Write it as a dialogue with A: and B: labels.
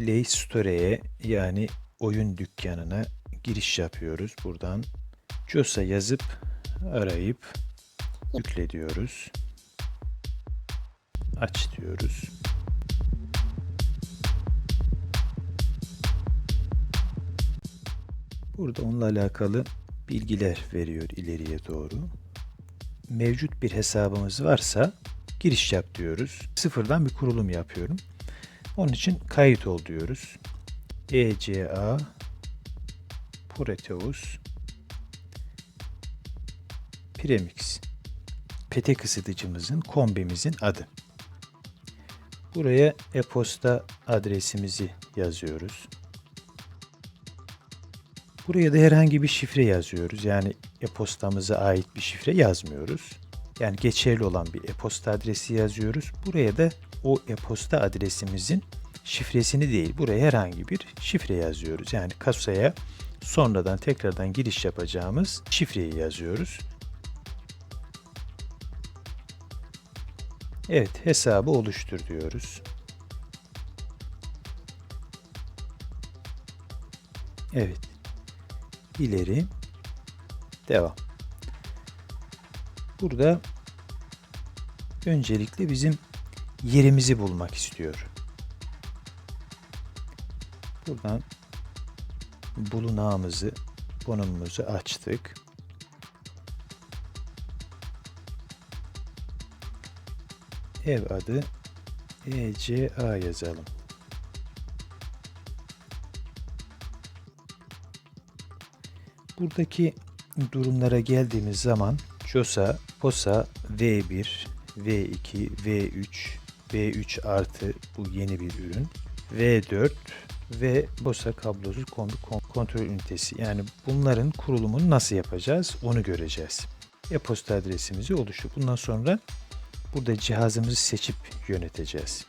A: Play Store'ye yani oyun dükkanına giriş yapıyoruz. Buradan JOS'a yazıp arayıp yükle diyoruz. Aç diyoruz. Burada onunla alakalı bilgiler veriyor ileriye doğru. Mevcut bir hesabımız varsa giriş yap diyoruz. Sıfırdan bir kurulum yapıyorum. Onun için kayıt ol diyoruz. ECA Proteus Premix pete ısıtıcımızın kombimizin adı. Buraya e-posta adresimizi yazıyoruz. Buraya da herhangi bir şifre yazıyoruz. Yani e-postamıza ait bir şifre yazmıyoruz. Yani geçerli olan bir e-posta adresi yazıyoruz. Buraya da o e-posta adresimizin şifresini değil, buraya herhangi bir şifre yazıyoruz. Yani kasaya sonradan tekrardan giriş yapacağımız şifreyi yazıyoruz. Evet, hesabı oluştur diyoruz. Evet. İleri. Devam. Burada öncelikle bizim yerimizi bulmak istiyor. Buradan bulunağımızı, konumumuzu açtık. Ev adı ECA yazalım. Buradaki durumlara geldiğimiz zaman JOS'a, POS'a V1, V2, V3, V3 artı bu yeni bir ürün, V4 ve BOS'a kablosuz kombi kon- kontrol ünitesi. Yani bunların kurulumunu nasıl yapacağız onu göreceğiz. E-posta adresimizi oluştu. Bundan sonra burada cihazımızı seçip yöneteceğiz.